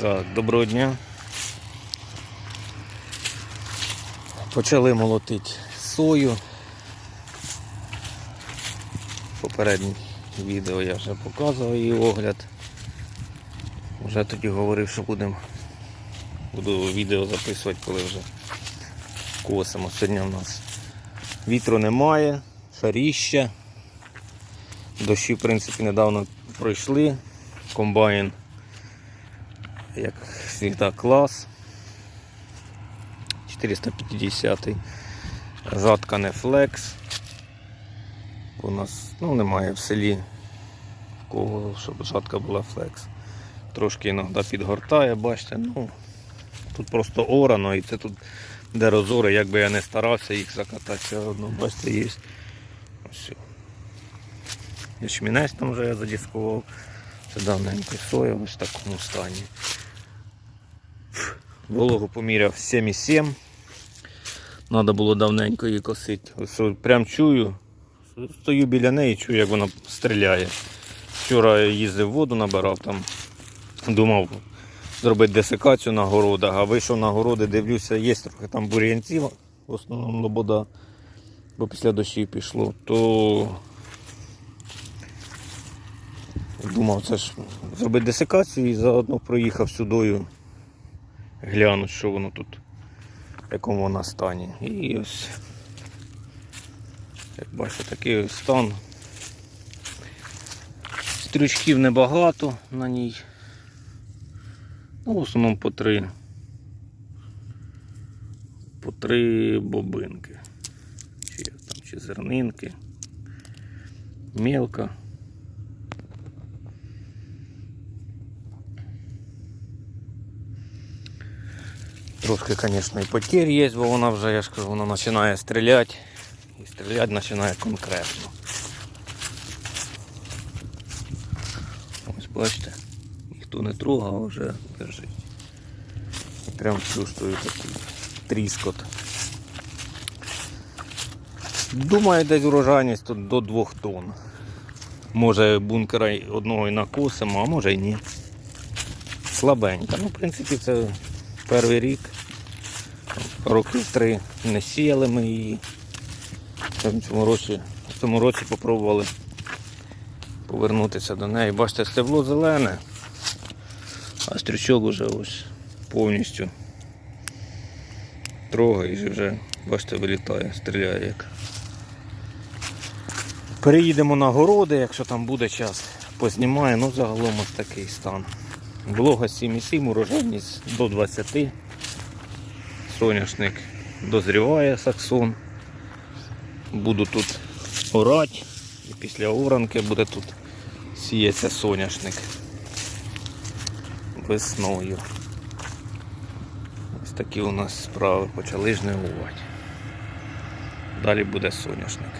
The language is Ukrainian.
Так, доброго дня. Почали молотити сою. Попереднє відео я вже показував її огляд. Вже тоді говорив, що будемо буду відео записувати, коли вже косимо. Сьогодні у нас вітру немає, шаріща. Дощі, в принципі, недавно пройшли. Комбайн, як завжди, клас. 450 Жатка не флекс. У нас ну, немає в селі кого, щоб жатка була флекс. Трошки іноді підгортає, бачите, ну тут просто орано і це тут де розори, як би я не старався їх закатати, все одно, бачите, є. Ось. Ячмінець там вже я задіскував. Це давненько соя ось в такому стані. Вологу поміряв 7,7. Треба було давненько її косити. Прям чую. Стою біля неї, чую, як вона стріляє. Вчора їздив воду, набирав там. Думав зробити десикацію на городах, а вийшов на городи, дивлюся, є трохи там бур'янців, в основному лобода, бо після дощів пішло, то думав, це ж зробити десикацію і заодно проїхав сюдою, глянути, що воно тут, в якому вона стані. І ось, як бачите, такий ось стан. Стрючків небагато на ній. Ну, в основному по три. По три бобинки. Чи, там, чи зернинки. Мелка. Трошки, звісно, і потерь є, бо вона вже, я ж кажу, вона починає стріляти. І стріляти починає конкретно. Ось бачите, ніхто не трогав, а вже лежить. Прям чувствую такий тріскот. Думаю, десь урожайність тут до 2 тонн. Може бункера одного і накосимо, а може і ні. Слабенька. Ну, в принципі, це перший рік. Років три не сіяли ми її. В цьому році, в цьому році попробували повернутися до неї. Бачите, стебло зелене, а стрючок уже ось повністю трогає і вже, бачите, вилітає, стріляє як. Переїдемо на городи, якщо там буде час, познімаю, ну загалом ось такий стан. Волога 7,7, урожайність до 20. Соняшник дозріває саксон. Буду тут орати. І після оранки буде тут сіється соняшник весною. Ось такі у нас справи почали жнивувати. Далі буде соняшник.